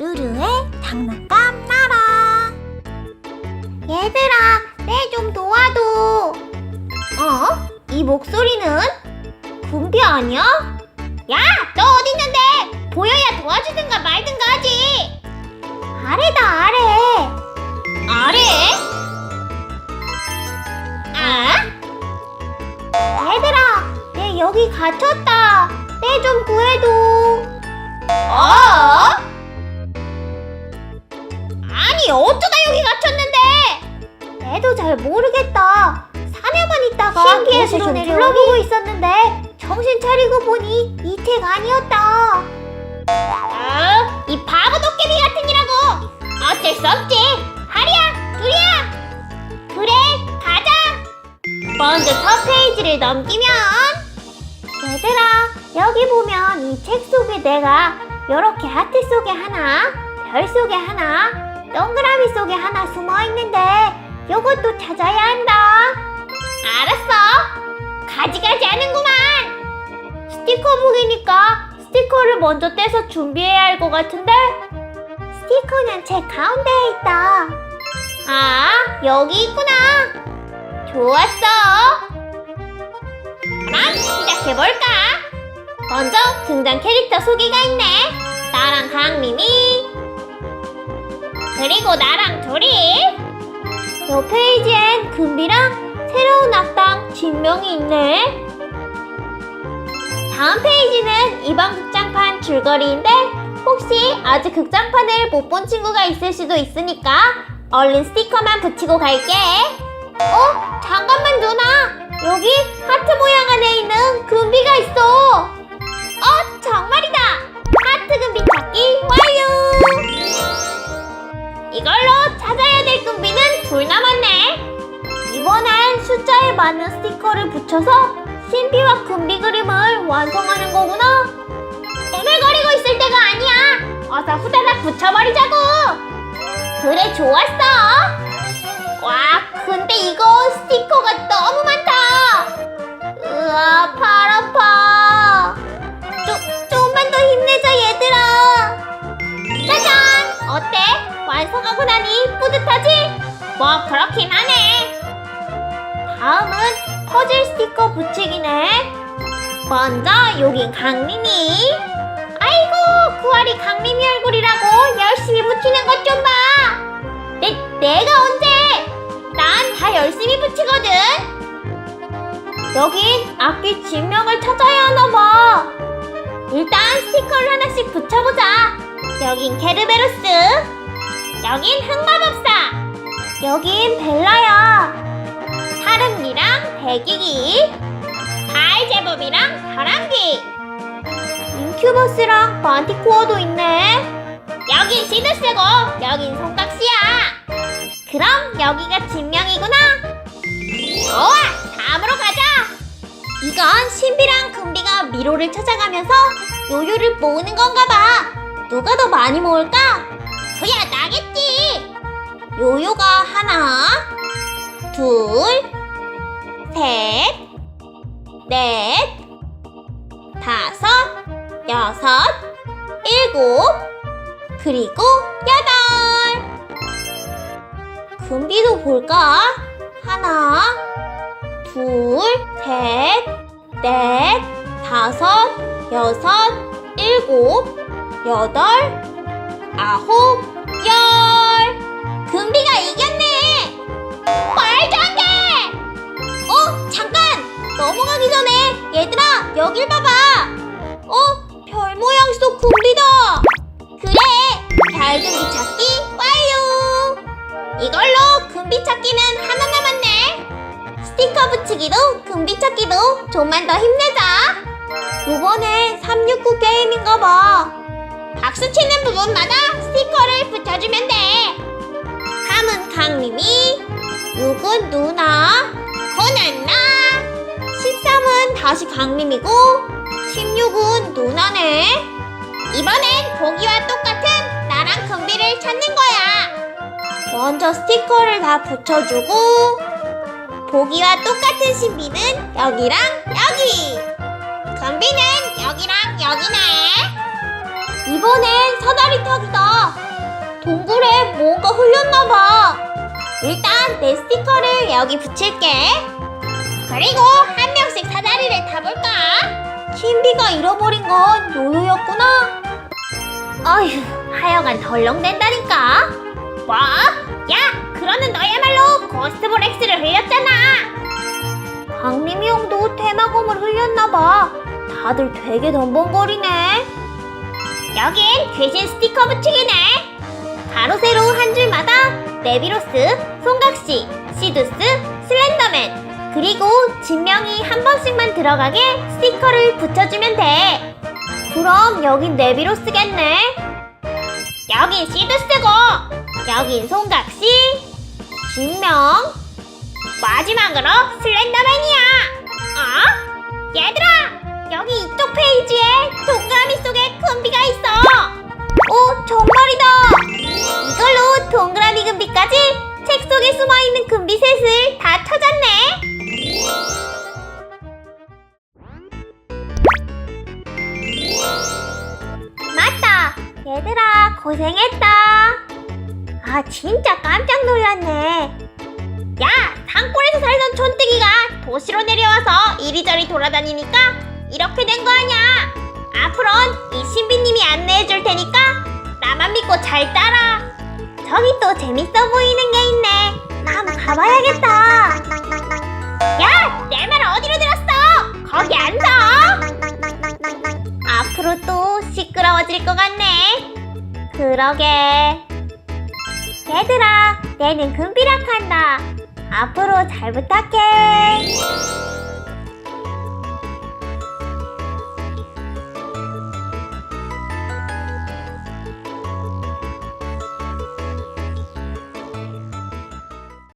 루루의 장난감 나라 얘들아 내 좀 도와줘 어? 이 목소리는? 군비 아니야? 야 너 어딨는데 보여야 도와주든가 말든가 하지 아래다 아래 아래? 아? 얘들아 내 여기 갇혔다 내 좀 구해줘 어? 어쩌다 여기 갇혔는데? 애도 잘 모르겠다. 산에만 있다가 신기해서 도시로 좀 내려 둘러보고 있었는데 정신 차리고 보니 이택 아니었다. 어? 이 바보 도깨비 같은 이라고 어쩔 수 없지. 하리야, 둘이야. 그래, 가자. 먼저 첫 페이지를 넘기면 얘들아 여기 보면 이 책 속에 내가 이렇게 하트 속에 하나 별 속에 하나 동그라미 속에 하나 숨어 있는데 요것도 찾아야 한다. 알았어. 가지가지 하는구만. 스티커 보기니까 스티커를 먼저 떼서 준비해야 할 것 같은데? 스티커는 책 가운데에 있다. 아 여기 있구나. 좋았어. 그럼 시작해볼까? 먼저 등장 캐릭터 소개가 있네. 나랑 강림이 그리고 나랑 둘이 요 페이지엔 금비랑 새로운 악당 진명이 있네. 다음 페이지는 이번 극장판 줄거리인데 혹시 아직 극장판을 못 본 친구가 있을 수도 있으니까 얼른 스티커만 붙이고 갈게. 어? 잠깐만 누나 여기 하트 모양 안에 있는 금비가 있어 어 정말이다 하트 금비 이걸로 찾아야 될 금비는 둘 남았네. 이번엔 숫자에 맞는 스티커를 붙여서 신비와 금비 그림을 완성하는 거구나. 애매거리고 있을 때가 아니야. 어서 후다닥 붙여버리자고. 그래 좋았어. 와, 근데 이거 스티커가 너무 많다. 으아, 팔 아파. 뭐, 그렇긴 하네. 다음은 퍼즐 스티커 붙이기네. 먼저, 여긴 강림이. 아이고, 구아리 강림이 얼굴이라고 열심히 붙이는 것 좀 봐. 내, 내가 언제? 난 다 열심히 붙이거든. 여긴 악기 진명을 찾아야 하나 봐. 일단 스티커를 하나씩 붙여보자. 여긴 케르베로스. 여긴 흑마법사. 여긴 벨라야. 사름니랑 배기기. 달제법이랑 다람쥐. 인큐버스랑 만티코어도 있네. 여긴 시드스고 여긴 손깍지야. 그럼 여기가 진명이구나. 좋아, 다음으로 가자. 이건 신비랑 금비가 미로를 찾아가면서 요요를 모으는 건가 봐. 누가 더 많이 모을까? 그야 나겠지. 넷, 다섯, 여섯, 일곱, 그리고 여덟. 금비도 볼까? 하나, 둘, 셋, 넷, 다섯, 여섯, 일곱, 여덟, 아홉, 열. 금비가 이겼네. 넘어가기 전에 얘들아 여길 봐봐. 어, 별 모양 속 금비다. 그래, 별금비 찾기 완료. 이걸로 금비 찾기는 하나 남았네. 스티커 붙이기도 금비 찾기도 좀만 더 힘내자. 이번엔 369 게임인가 봐. 박수 치는 부분마다 스티커를 붙여주면 돼. 3은 강림이, 6은 누나, 9는 나, 13은 다시 강림이고 16은 누나네 이번엔 보기와 똑같은 나랑 금비를 찾는 거야. 먼저 스티커를 다 붙여주고 보기와 똑같은 신비는 여기랑 여기. 금비는 여기랑 여기네. 이번엔 사다리 타기다. 동굴에 뭔가 흘렸나봐. 일단 내 스티커를 여기 붙일게. 그리고 한 명씩 사다리를 타볼까? 신비가 잃어버린 건 요요였구나. 어휴, 하여간 덜렁댄다니까. 뭐? 야, 그러는 너야말로 고스트볼 X를 흘렸잖아. 강림이 형도 테마검을 흘렸나봐. 다들 되게 덤벙거리네. 여긴 귀신 스티커 붙이기네. 가로 세로 한 줄마다 네비로스, 송각시, 시두스, 슬렌더맨 그리고 진명이 한 번씩만 들어가게 스티커를 붙여주면 돼. 그럼 여긴 네비로스겠네. 여긴 시두스고 여긴 송각시, 진명 마지막으로 슬렌더맨이야. 어? 얘들아, 여기 이쪽 페이지에 동그라미 속에 금비가 있어. 오, 정말이다. 이걸로 동그라미 금비까지 책 속에 숨어 있는 금비 셋을 다 얘들아, 고생했다. 아, 진짜 깜짝 놀랐네. 야, 산골에서 살던 촌뜨기가 도시로 내려와서 이리저리 돌아다니니까 이렇게 된 거 아니야. 앞으론 이 신비님이 안내해 줄 테니까 나만 믿고 잘 따라. 저기 또 재밌어 보이는 게 있네. 나 한번 가봐야겠다. 야, 내 말 어디로 들었어? 거기 앉아. 앞으로 또 시끄러워질 것 같네. 그러게. 얘들아, 내는 금비락 한다. 앞으로 잘 부탁해.